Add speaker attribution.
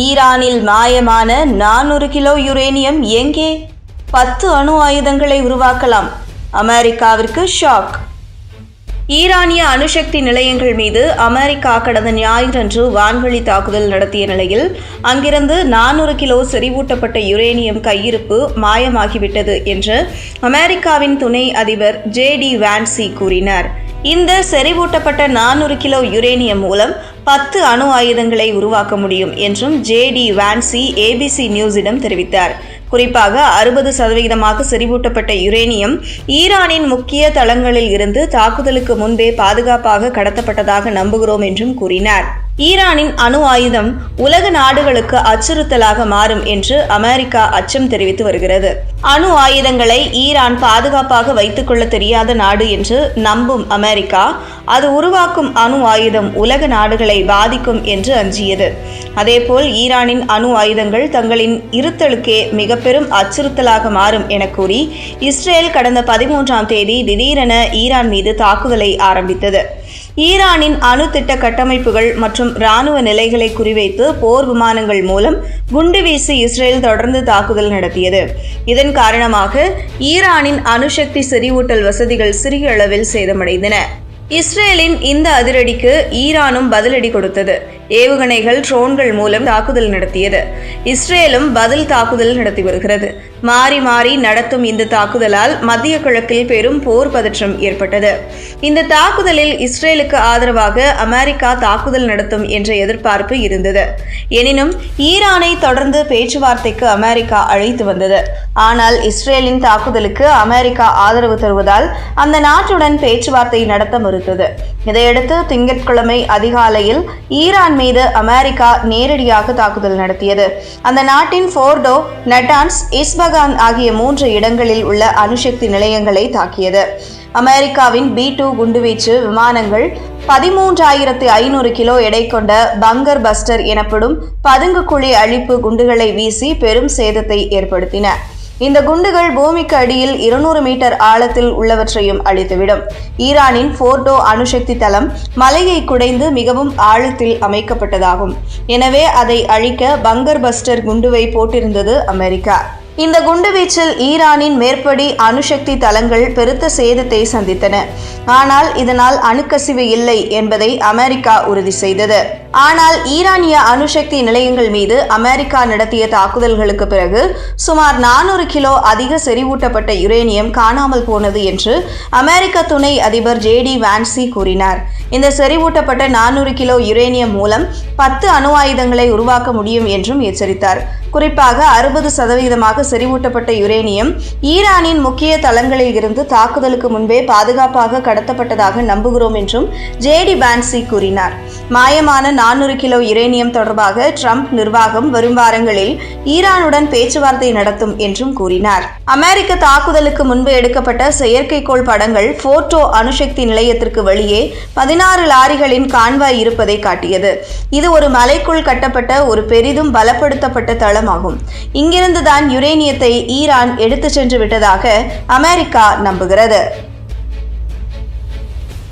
Speaker 1: ஈரானில் மாயமான நானூறு கிலோ யுரேனியம் எங்கே? பத்து அணு ஆயுதங்களை உருவாக்கலாம். அமெரிக்காவிற்கு ஷாக். ஈரானிய அணுசக்தி நிலையங்கள் மீது அமெரிக்கா கடந்த ஞாயிறன்று வான்வழி தாக்குதல் நடத்திய நிலையில் அங்கிருந்து நானூறு கிலோ செறிவூட்டப்பட்ட யுரேனியம் கையிருப்பு மாயமாகிவிட்டது என்று அமெரிக்காவின் துணை அதிபர் ஜே டி வான்சி கூறினார். இந்த செறிவூட்டப்பட்ட நானூறு கிலோ யுரேனியம் மூலம் பத்து அணு ஆயுதங்களை உருவாக்க முடியும் என்றும் ஜே டி வான்சி ஏபிசி நியூஸிடம் தெரிவித்தார். குறிப்பாக அறுபது சதவிகிதமாக செறிவூட்டப்பட்ட யுரேனியம் ஈரானின் முக்கிய தளங்களில் இருந்து தாக்குதலுக்கு முன்பே பாதுகாப்பாக கடத்தப்பட்டதாக நம்புகிறோம் என்றும் கூறினார். ஈரானின் அணு ஆயுதம் உலக நாடுகளுக்கு அச்சுறுத்தலாக மாறும் என்று அமெரிக்கா அச்சம் தெரிவித்து வருகிறது. அணு ஆயுதங்களை ஈரான் பாதுகாப்பாக வைத்துக்கொள்ள தெரியாத நாடு என்று நம்பும் அமெரிக்கா அது உருவாக்கும் அணு ஆயுதம் உலக நாடுகளை பாதிக்கும் என்று அஞ்சியது. அதேபோல் ஈரானின் அணு ஆயுதங்கள் தங்களின் இருத்தலுக்கே மிக பெரும் அச்சுறுத்தலாக மாறும் என கூறி இஸ்ரேல் கடந்த பதிமூன்றாம் தேதி திடீரென ஈரான் மீது தாக்குதலை ஆரம்பித்தது. ஈரானின் அணு திட்ட கட்டமைப்புகள் மற்றும் இராணுவ நிலைகளை குறிவைத்து போர் விமானங்கள் மூலம் குண்டு வீசி இஸ்ரேல் தொடர்ந்து தாக்குதல் நடத்தியது. இதன் காரணமாக ஈரானின் அணுசக்தி செறிவூட்டல் வசதிகள் சிறிய அளவில் சேதமடைந்தன. இஸ்ரேலின் இந்த அதிரடிக்கு ஈரானும் பதிலடி கொடுத்தது. ஏவுகணைகள் ட்ரோன்கள் மூலம் தாக்குதல் நடத்தியது. இஸ்ரேலும் பதில் தாக்குதல் நடத்தி வருகிறது. மாறி மாறி நடத்தும் இந்த தாக்குதலால் மத்திய கிழக்கில் பெரும் போர் பதற்றம் ஏற்பட்டது. இந்த தாக்குதலில் இஸ்ரேலுக்கு ஆதரவாக அமெரிக்கா தாக்குதல் நடத்தும் என்ற எதிர்பார்ப்பு இருந்தது. எனினும் ஈரானை தொடர்ந்து பேச்சுவார்த்தைக்கு அமெரிக்கா அழைத்து வந்தது. ஆனால் இஸ்ரேலின் தாக்குதலுக்கு அமெரிக்கா ஆதரவு தருவதால் அந்த நாட்டுடன் பேச்சுவார்த்தை நடத்த மறுத்தது. இதையடுத்து திங்கட்கிழமை அதிகாலையில் ஈரான் மீது அமெரிக்கா நேரடியாக தாக்குதல் நடத்தியது. அந்த நாட்டின் ஃபோர்டோ நட்டான்ஸ் இஸ்பகான் ஆகிய மூன்று இடங்களில் உள்ள அணுசக்தி நிலையங்களை தாக்கியது. அமெரிக்காவின் பி டூ குண்டுவீச்சு விமானங்கள் பதிமூன்றாயிரத்து ஐநூறு கிலோ எடை கொண்ட பங்கர் பஸ்டர் எனப்படும் பதுங்கு குழி அழிப்பு குண்டுகளை வீசி பெரும் சேதத்தை ஏற்படுத்தின. இந்த குண்டுகள் பூமிக்கு அடியில் இருநூறு மீட்டர் ஆழத்தில் உள்ளவற்றையும் அழித்துவிடும். ஈரானின் போர்டோ அணுசக்தி தளம் மலையை குடைந்து மிகவும் ஆழத்தில் அமைக்கப்பட்டதாகும். எனவே அதை அழிக்க பங்கர் பஸ்டர் குண்டுவை போட்டிருந்தது அமெரிக்கா. இந்த குண்டுவீச்சில் ஈரானின் மேற்படி அணுசக்தி தளங்கள் பெருத்த சேதத்தை சந்தித்தன. ஆனால் இதனால் அணுக்கசிவு இல்லை என்பதை அமெரிக்கா உறுதி செய்தது. ஆனால் ஈரானிய அணுசக்தி நிலையங்கள் மீது அமெரிக்கா நடத்திய தாக்குதல்களுக்கு பிறகு சுமார் நானூறு கிலோ அதிக செறிவூட்டப்பட்ட யுரேனியம் காணாமல் போனது என்று அமெரிக்க துணை அதிபர் ஜே டி வான்சி கூறினார். இந்த செறிவூட்டப்பட்ட நானூறு கிலோ யுரேனியம் மூலம் பத்து அணு ஆயுதங்களை உருவாக்க முடியும் என்றும் எச்சரித்தார். குறிப்பாக அறுபது சதவீதமாக செறிவூட்டப்பட்ட யுரேனியம் ஈரானின் முக்கிய தளங்களில் இருந்து தாக்குதலுக்கு முன்பே பாதுகாப்பாக கடத்தப்பட்டதாக நம்புகிறோம் என்றும் ஜேடி பான்சி கூறினார். மாயமான நானூறு கிலோ யுரேனியம் தொடர்பாக ட்ரம்ப் நிர்வாகம் வரும் வாரங்களில் ஈரானுடன் பேச்சுவார்த்தை நடத்தும் என்றும் கூறினார். அமெரிக்க தாக்குதலுக்கு முன்பு எடுக்கப்பட்ட செயற்கைக்கோள் படங்கள் போர்டோ அணுசக்தி நிலையத்திற்கு வெளியே பதினாறு லாரிகளின் கான்வாய் இருப்பதை காட்டியது. இது ஒரு மலைக்குள் கட்டப்பட்ட ஒரு பெரிதும் பலப்படுத்தப்பட்ட தளமாகும். இங்கிருந்துதான் யுரேனியத்தை ஈரான் எடுத்துச் சென்று விட்டதாக அமெரிக்கா நம்புகிறது.